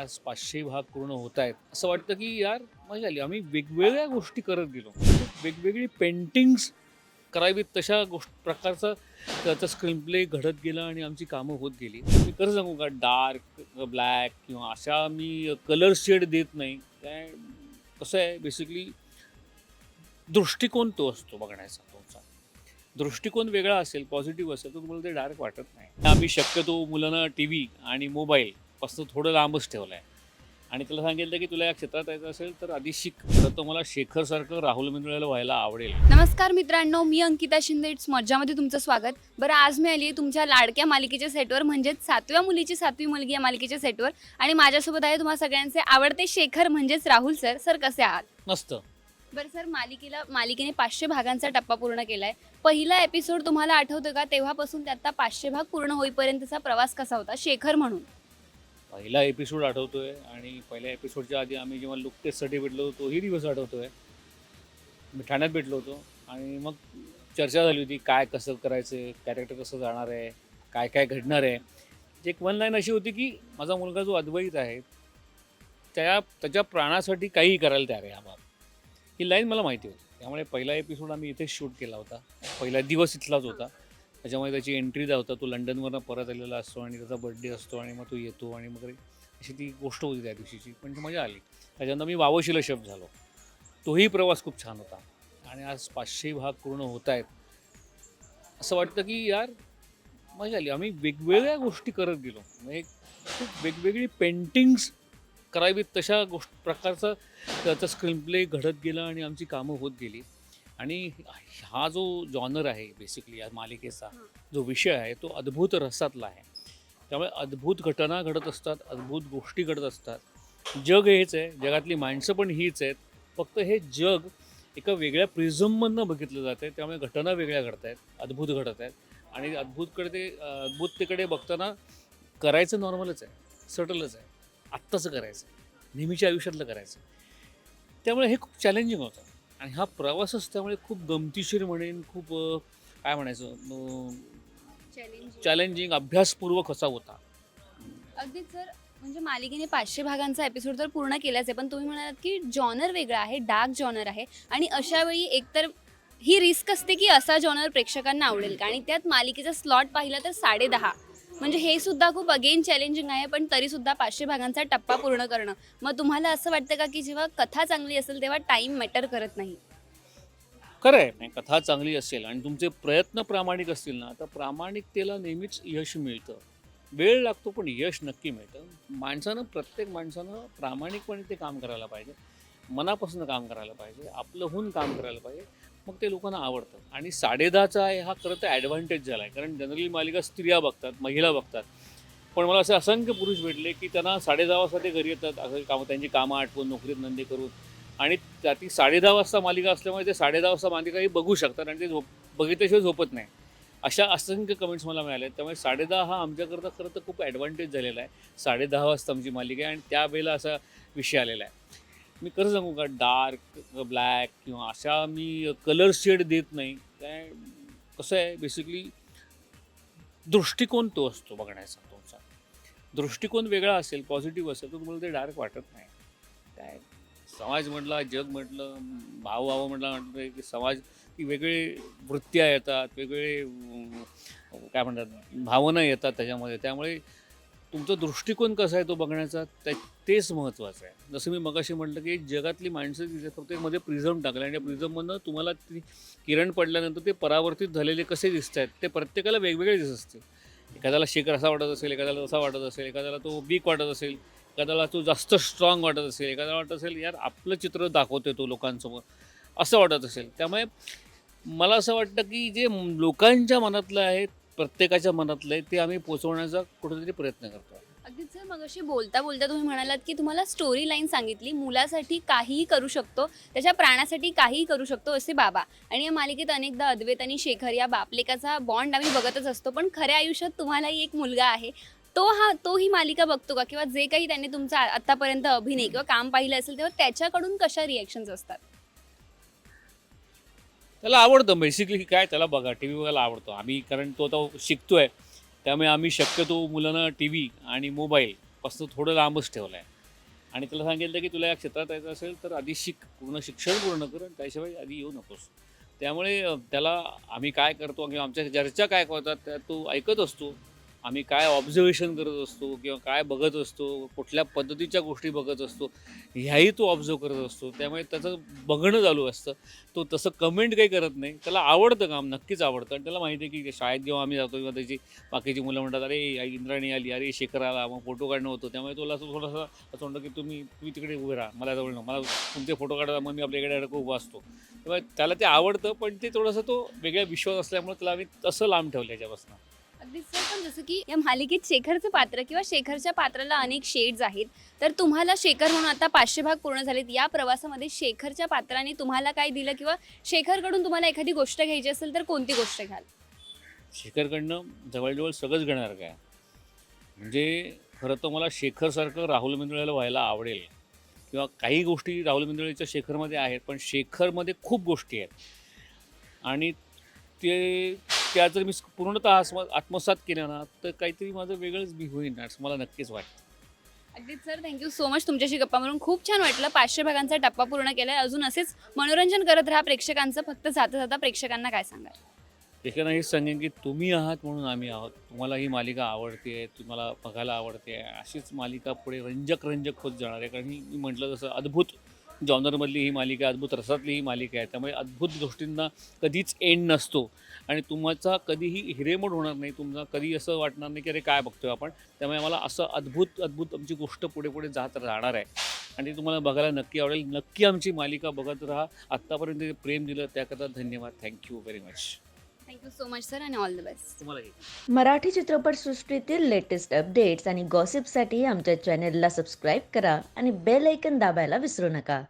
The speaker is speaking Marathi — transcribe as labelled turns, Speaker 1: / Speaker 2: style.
Speaker 1: आज पाचशे भाग पूर्ण होत आहेत. असं वाटतं की यार मजा आली. आम्ही वेगवेगळ्या गोष्टी करत गेलो. वेगवेगळी पेंटिंग्स करावीत तशा गोष्ट प्रकारचा त्याचा स्क्रीन प्ले घडत गेला आणि आमची कामं होत गेली. मी खरं सांगू का डार्क ब्लॅक किंवा अशा मी कलर शेड देत नाही. काय कसं आहे बेसिकली दृष्टिकोन तो असतो बघण्याचा तुमचा. दृष्टिकोन वेगळा असेल पॉझिटिव्ह असेल तर तुम्हाला ते डार्क वाटत नाही. आम्ही शक्यतो मुलांना टी व्ही आणि मोबाईल पासून थोडं लांबच ठेवलं आहे. आणि त्याला सांगितलं की तुला या क्षेत्रात यायचं असेल तर आधी शिक. तर तुम्हाला शेखरसारखं राहुल मिंदळाला व्हायला आवडेल.
Speaker 2: नमस्कार मित्रांनो मी अंकिता शिंदे. इट्स मज्जामध्ये तुमचं स्वागत. बरं आज मी आली आहे तुमच्या लाडक्या मालिकेच्या सेटवर म्हणजेच सातव्या मुलीची सातवी मुलगी या मालिकेच्या सेटवर. आणि माझ्यासोबत आहे तुम्हाला सगळ्यांचे आवडते शेखर म्हणजेच राहुल सर. सर कसे आहात?
Speaker 1: नसतं
Speaker 2: बरं सर मालिकेला मालिकेने पाचशे भागांचा टप्पा पूर्ण केलाय. पहिला एपिसोड तुम्हाला आठवतं का? तेव्हापासून ते आता पाचशे भाग पूर्ण होईपर्यंतचा प्रवास कसा होता? शेखर म्हणून.
Speaker 1: पहिला एपिसोड आठवतो आहे आणि पहिल्या एपिसोडच्या आधी आम्ही जेव्हा लुक टेस्टसाठी भेटलो होतो तोही दिवस आठवतो आहे मी ठाण्यात भेटलो होतो आणि मग चर्चा झाली होती काय कसं करायचं कॅरेक्टर कसं जाणार आहे काय काय घडणार आहे. एक वन लाईन अशी होती की माझा मुलगा जो अद्वैत आहे त्या त्याच्या प्राणासाठी काहीही करायला तयार आहे हा बाब ही लाईन मला माहिती होती. त्यामुळे पहिला एपिसोड आम्ही इथेच शूट केला होता. पहिला दिवस इथलाच होता. त्याच्यामुळे त्याची एंट्री होता तो लंडनवरनं परत आलेला असतो आणि त्याचा बड्डे असतो आणि मग तो येतो आणि मग अशी ती गोष्ट होती त्या दिवशीची. पण ती मजा आली. त्याच्यानंतर मी वावशिला शब्द झालो. तोही प्रवास खूप छान होता. आणि आज पाचशे भाग पूर्ण होत आहेत असं वाटतं की यार मजा आली. आम्ही वेगवेगळ्या गोष्टी करत गेलो. म्हणजे खूप वेगवेगळी पेंटिंग्स करावीत तशा गोष्ट प्रकारचा त्याचा स्क्रीन प्ले घडत गेला आणि आमची कामं होत गेली. आणि हा जो जॉनर आहे बेसिकली या मालिकेचा जो विषय आहे तो अद्भुत रसातला आहे. त्यामुळे अद्भुत घटना घडत असतात अद्भुत गोष्टी घडत असतात. जग हेच आहे जगातली माणसं पण हीच आहेत. फक्त हे जग एका वेगळ्या प्रिझममधनं बघितलं जातं आहे त्यामुळे घटना वेगळ्या घडत आहेत अद्भुत घडत आहेत आणि अद्भुतकडे ते अद्भुततेकडे बघताना करायचं नॉर्मलच आहे सटलच आहे. आत्ताचं करायचं नेहमीच्या आयुष्यातलं करायचं त्यामुळे हे खूप चॅलेंजिंग होतं. आणि हा प्रवासच त्यामुळे खूप गमतीशीर म्हणेन खूप अं, काय म्हणायचं चॅलेंजिंग अभ्यासपूर्वक असा होता.
Speaker 2: अगदीच सर म्हणजे मालिकेने पाचशे भागांचा एपिसोड तर पूर्ण केलाच आहे पण तुम्ही म्हणालात की जॉनर वेगळा आहे डार्क जॉनर आहे आणि अशा वेळी एकतर ही रिस्क असते की असा जॉनर प्रेक्षकांना आवडेल का? आणि त्यात मालिकेचा स्लॉट पाहिला तर साडे दहा. म्हणजे हे सुद्धा खूप अगेन चॅलेंजिंग आहे पण तरी सुद्धा पाचशे भागांचा टप्पा पूर्ण करणं. मग तुम्हाला असं वाटतं का की जेव्हा कथा चांगली असेल तेव्हा टाइम मॅटर करत नाही?
Speaker 1: खरं आहे कथा चांगली असेल आणि तुमचे प्रयत्न प्रामाणिक असतील ना तर प्रामाणिकतेला नेहमीच यश मिळतं. वेळ लागतो पण यश नक्की मिळतं. माणसानं प्रत्येक माणसानं प्रामाणिकपणे ते काम करायला पाहिजे. मनापासून काम करायला पाहिजे. आपलं होऊन काम करायला पाहिजे. मग ते लोकांना आवडतं. आणि साडेदहाचा आहे हा खरं तर ॲडव्हान्टेज झाला आहे कारण जनरली मालिका स्त्रिया बघतात महिला बघतात. पण मला असे असंख्य पुरुष भेटले की त्यांना साडेदहा वाजता ते घरी येतात असं कामं त्यांची कामं आटपून नोकरीत नंदी करून. आणि त्या ती साडेदहा वाजता मालिका असल्यामुळे ते साडेदहा वाजता मालिकाही बघू शकतात आणि ते झोप बघितल्याशिवाय झोपत नाही. अशा असंख्य कमेंट्स मला मिळाले. आहेत त्यामुळे साडेदहा हा आमच्याकरता खरं तर खूप ॲडव्हान्टेज झालेला आहे. साडेदहा वाजता आमची मालिका आहे आणि त्यावेळेला असा विषय आलेला आहे. मी खरं सांगू का डार्क ब्लॅक किंवा अशा मी कलर शेड देत नाही. काय कसं आहे बेसिकली दृष्टिकोन तो असतो बघण्याचा तुमचा. दृष्टिकोन वेगळा असेल पॉझिटिव्ह असेल तर तुम्हाला ते डार्क वाटत नाही. काय समाज म्हटला जग म्हटलं भाव भाव म्हटलं म्हटलं की समाज की वेगळे वृत्त्या येतात वेगळे काय म्हणतात भावना येतात त्याच्यामध्ये. त्यामुळे तुमचा दृष्टिकोन कसा आहे तो बघण्याचा? त्या तेच महत्त्वाचं आहे. जसं मी मगाशी म्हटलं की जगातली माणसं तिथे फक्त मध्ये प्रिझम टाकलं आणि प्रिझममधनं तुम्हाला ती किरण पडल्यानंतर ते परावर्तित झालेले कसे दिसत आहेत ते प्रत्येकाला वेगवेगळे दिसत असते. एखाद्याला शिखर असा वाटत असेल एखाद्याला तसा वाटत असेल एखाद्याला तो वीक वाटत असेल एखाद्याला तो जास्त स्ट्रॉंग वाटत असेल एखाद्याला वाटत असेल यार आपलं चित्र दाखवतोय तो लोकांसमोर असं वाटत असेल. त्यामुळे मला असं वाटतं की जे लोकांच्या मनातलं आहे प्रत्येकाच्या मनातलं आहे ते आम्ही पोचवण्याचा कुठेतरी प्रयत्न करतो.
Speaker 2: अगदीच सर मग अशी बोलता बोलता तुम्ही म्हणालात की तुम्हाला स्टोरी लाईन सांगितली मुलासाठी काहीही करू शकतो त्याच्या प्राणासाठी काहीही करू शकतो असे बाबा. आणि या मालिकेत अनेकदा अद्वैत आणि शेखर या बापलेकाचा बॉन्ड आम्ही बघतच असतो पण खऱ्या आयुष्यात तुम्हालाही एक मुलगा आहे. तो हा तो ही मालिका बघतो का? किंवा जे काही त्याने तुमचा आतापर्यंत अभिनय किंवा काम पाहिलं असेल तेव्हा त्याच्याकडून कशा रिॲक्शन्स असतात?
Speaker 1: त्याला आवडतं बेसिकली काय त्याला बघा टी व्ही बघायला आवडतो. आम्ही कारण तो आता शिकतोय त्यामुळे आम्ही शक्यतो मुलांना टी व्ही आणि मोबाईल पासून थोडं लांबच ठेवलं आहे आणि त्याला सांगितलं की तुला या क्षेत्रात यायचं असेल तर आधी शिक पूर्ण शिक्षण पूर्ण कर आणि त्याशिवाय आधी येऊ नकोस. त्यामुळे त्याला आम्ही काय करतो किंवा आमच्या चर्चा काय करतात त्या तो ऐकत असतो. आम्ही काय ऑब्झर्वेशन करत असतो किंवा काय बघत असतो कुठल्या पद्धतीच्या गोष्टी बघत असतो ह्याही तो ऑब्झर्व करत असतो. त्यामुळे त्याचं बघणं चालू असतं. तो तसं कमेंट काही करत नाही. त्याला आवडतं काम नक्कीच आवडतं. आणि त्याला माहिती आहे की शाळेत जेव्हा आम्ही जातो किंवा त्याची बाकीची मुलं म्हणतात अरे इंद्राणी आली. अरे शेखर आला. मग फोटो काढणं होतं. त्यामुळे तुला असं थोडंसं असं म्हणतं की तुम्ही तुम्ही तिकडे उभे राहा. मला जवळ मला तुमचे फोटो काढा. मग मी आपल्याकडे अडकं उभा असतो. त्यामुळे त्याला ते आवडतं पण ते थोडंसं तो वेगळा विश्वास असल्यामुळे त्याला आम्ही तसं लांब ठेवलं याच्यापासून.
Speaker 2: अगदी सर पण जसं की या मालिकेत शेखरचं पात्र किंवा शेखरच्या पात्राला अनेक शेड्स आहेत. तर तुम्हाला शेखर म्हणून आता पाचशे भाग पूर्ण झालेत. या प्रवासामध्ये शेखरच्या पात्राने तुम्हाला काय दिलं? किंवा शेखरकडून तुम्हाला एखादी गोष्ट घ्यायची असेल तर कोणती गोष्ट घ्याल?
Speaker 1: शेखरकडनं जवळजवळ सगळंच घेणार काय? म्हणजे खरं तर मला शेखरसारखं राहुल मेंदुळेला व्हायला आवडेल. किंवा काही गोष्टी राहुल मेंदुळेच्या शेखरमध्ये आहेत पण शेखरमध्ये खूप गोष्टी आहेत. आणि ते त्या जर मी पूर्णतः आत्म आत्मसात केल्या ना तर काहीतरी माझं वेगळंच बी होईल असं मला नक्कीच वाटतं.
Speaker 2: अगदी सर. थँक्यू सो मच तुमच्याशी गप्पा मारून खूप छान वाटलं. पाचशे भागांचा टप्पा पूर्ण केलाय. अजून असेच मनोरंजन करत राहा प्रेक्षकांचं. फक्त जाता जाता प्रेक्षकांना काय सांगाल?
Speaker 1: एकानं हेच सांगेन की तुम्ही आहात म्हणून आम्ही आहोत. तुम्हाला ही मालिका आवडते तुम्हाला बघायला आवडते. अशीच मालिका पुढे रंजक रंजक होत जाणार आहे. कारण ही मी म्हटलं जसं अद्भुत जॉनरमधली ही मालिका आहे अद्भुत रसातली ही मालिका आहे. त्यामुळे अद्भुत गोष्टींना कधीच एंड नसतो. आणि तुमचा कधीही हिरेमोड होणार नाही तुमचा कधी असं वाटणार नाही की अरे काय बघतोय आपण. त्यामुळे आम्हाला असं अद्भुत अद्भुत आमची गोष्ट पुढे पुढे जात राहणार आहे. आणि तुम्हाला बघायला नक्की आवडेल. नक्की आमची मालिका बघत राहा. आत्तापर्यंत जे प्रेम दिलं त्याकरता धन्यवाद. Thank you very much
Speaker 2: thank you so much sir आणि ऑल द बेस्ट
Speaker 1: तुम्हालाही
Speaker 3: मराठी चित्रपटसृष्टीतील लेटेस्ट अपडेट्स आणि गॉसिपसाठी आमच्या चॅनेलला सबस्क्राईब करा आणि बेल ऐकन दाबायला विसरू नका.